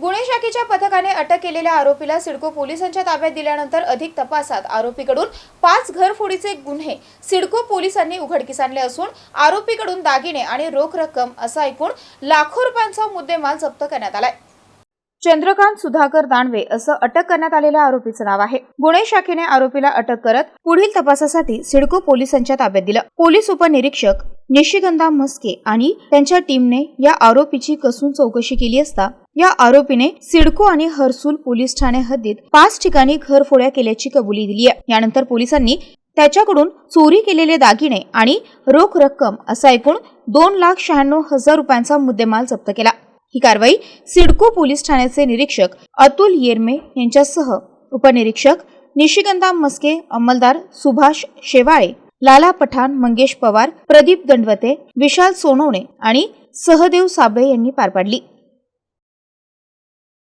गुन्हे शाखेच्या पथकाने अटक केलेल्या आरोपीला सिडको पोलिसांच्या ताब्यात दिल्यानंतर अधिक तपासात आरोपीकडून पाच घरफोडीचे गुन्हे सिडको पोलिसांनी उघडकीस आणले असून आरोपीकडून दागिने आणि रोख रक्कम असा एकूण लाखो रुपयांचा मुद्देमाल जप्त करण्यात आलाय. चंद्रकांत सुधाकर दानवे असं अटक करण्यात आलेल्या आरोपीचं नाव आहे. गुन्हे शाखेने आरोपीला अटक करत पुढील तपासासाठी सिडको पोलिसांच्या ताब्यात दिलं. पोलीस उपनिरीक्षक निशिगंधा मस्के आणि त्यांच्या टीमने या आरोपीची कसून चौकशी केली असता या आरोपीने सिडको आणि हरसूल पोलीस ठाणे हद्दीत पाच ठिकाणी घरफोड्या केल्याची कबुली दिली आहे. यानंतर पोलिसांनी त्याच्याकडून चोरी केलेले दागिने आणि रोख रक्कम असा एकूण दोन लाख शहाण्णव हजार रुपयांचा मुद्देमाल जप्त केला. ही कारवाई सिडको पोलीस ठाण्याचे निरीक्षक अतुल येरमे यांच्यासह उपनिरीक्षक निशिगंधा मस्के अंमलदार सुभाष शेवाळे लाला पठाण मंगेश पवार प्रदीप दंडवते विशाल सोनवणे आणि सहदेव साबळे यांनी पार पाडली.